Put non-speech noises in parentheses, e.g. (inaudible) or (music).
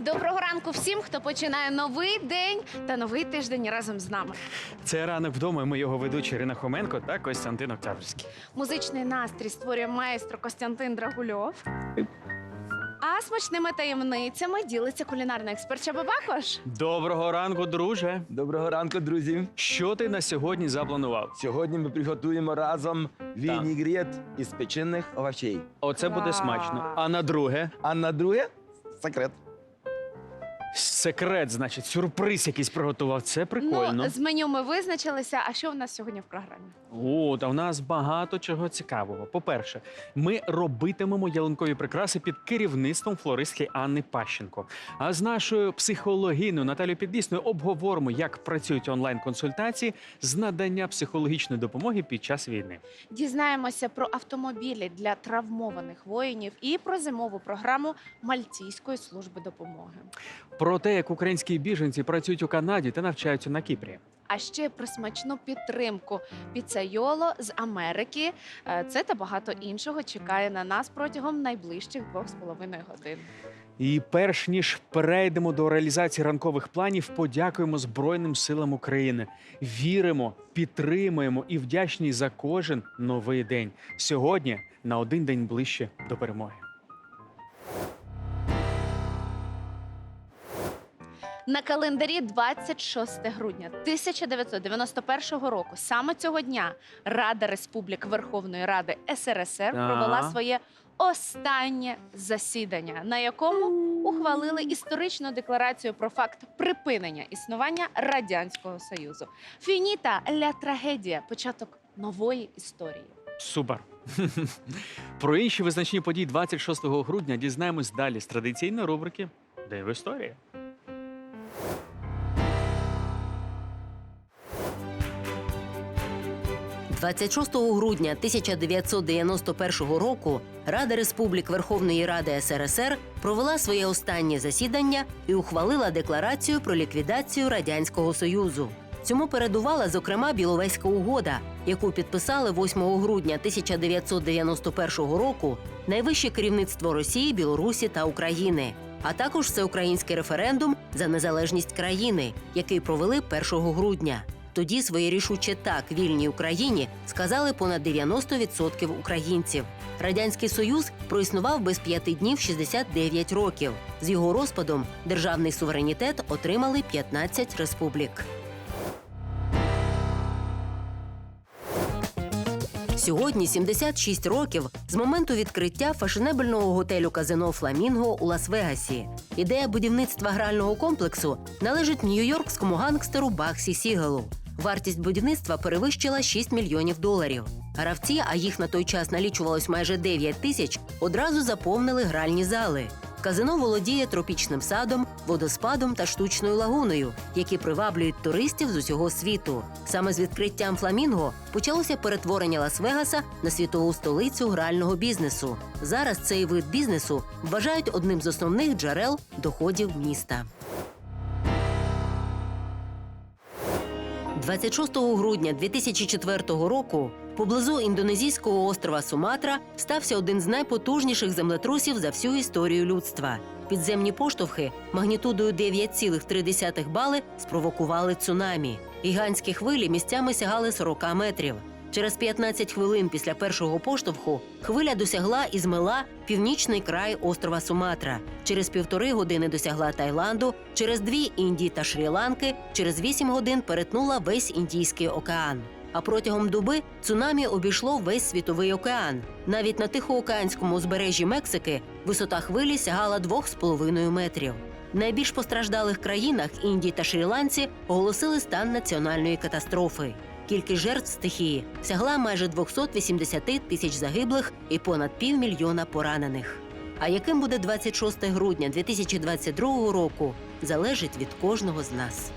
Доброго ранку всім, хто починає новий день та новий тиждень разом з нами. Це ранок вдома. і Ми його ведучі Ірина Хоменко та Костянтин Октябрьський. Музичний настрій створює маестро Костянтин Драгульов. А смачними таємницями ділиться кулінарний експерт Чаба Бакош. Доброго ранку, друже. Доброго ранку, друзі. Що ти на сьогодні запланував? Сьогодні ми приготуємо разом вінігрет із печених овочей. Оце буде Вау. смачно. А на друге А на друге секрет. Секрет, значить, сюрприз якийсь приготував. Це прикольно. Ну, з меню ми визначилися. А що в нас сьогодні в програмі? О, та в нас багато чого цікавого. По-перше, ми робитимемо ялинкові прикраси під керівництвом флористки Анни Пащенко. А з нашою психологиною Наталією Підлісною обговоримо, як працюють онлайн-консультації з надання психологічної допомоги під час війни. Дізнаємося про автомобілі для травмованих воїнів і про зимову програму Мальтійської служби допомоги. Про те, як українські біженці працюють у Канаді та навчаються на Кіпрі. А ще про смачну підтримку піцайоло з Америки. Е, Це та багато іншого чекає на нас протягом найближчих двох з половиною годин. І перш ніж перейдемо до реалізації ранкових планів, подякуємо Збройним силам України. Віримо, підтримуємо і вдячні за кожен новий день. Сьогодні на один день ближче до перемоги. На календарі 26 грудня 1991 року, саме цього дня, Рада Республік Верховної Ради СРСР Ага. провела своє останнє засідання, на якому ухвалили історичну декларацію про факт припинення існування радянського союзу. Фініта ля трагедія, початок нової історії. Супер. (laughs) Про інші визначні події 26 грудня дізнаємось далі з традиційної рубрики Де в історії. – 26 грудня 1991 року Рада Республік Верховної Ради СРСР провела своє останнє засідання і ухвалила декларацію про ліквідацію радянського союзу. Цьому передувала зокрема Біловезька угода, яку підписали 8 грудня 1991 року найвище керівництво Росії, Білорусі та України, а також всеукраїнський референдум за незалежність країни, який провели 1 грудня. Тоді своє рішуче так вільній Україні сказали понад 90% українців. Радянський Союз проіснував без п'яти днів 69 років. З його розпадом державний суверенітет отримали 15 республік. Сьогодні 76 років з моменту відкриття фешенебельного готелю казино Фламінго у Лас-Вегасі. Ідея будівництва грального комплексу належить нью-йоркському гангстеру Баксі Сігелу. Вартість будівництва перевищила 6 мільйонів доларів. Гравці, а їх на той час налічувалось майже 9 тисяч, одразу заповнили гральні зали. Казино володіє тропічним садом, водоспадом та штучною лагуною, які приваблюють туристів з усього світу. Саме з відкриттям фламінго почалося перетворення Лас-Вегаса на світову столицю грального бізнесу. Зараз цей вид бізнесу вважають одним з основних джерел доходів міста. 26 грудня 2004 року поблизу індонезійського острова Суматра стався один з найпотужніших землетрусів за всю історію людства. Підземні поштовхи магнітудою 9,3 бали спровокували цунамі. Гігантські хвилі місцями сягали 40 метрів. Через 15 хвилин після першого поштовху хвиля досягла і змила північний край острова Суматра. Через півтори години досягла Таїланду, через дві Індії та Шрі-Ланки, через вісім годин перетнула весь Індійський океан. А протягом доби цунамі обійшло весь світовий океан. Навіть на тихоокеанському узбережжі Мексики висота хвилі сягала 2,5 метрів. В найбільш постраждалих країнах Індії та Шрі-Ланці оголосили стан національної катастрофи. Кількість жертв стихії сягла майже 280 тисяч загиблих і понад півмільйона поранених. А яким буде 26 грудня 2022 року, залежить від кожного з нас.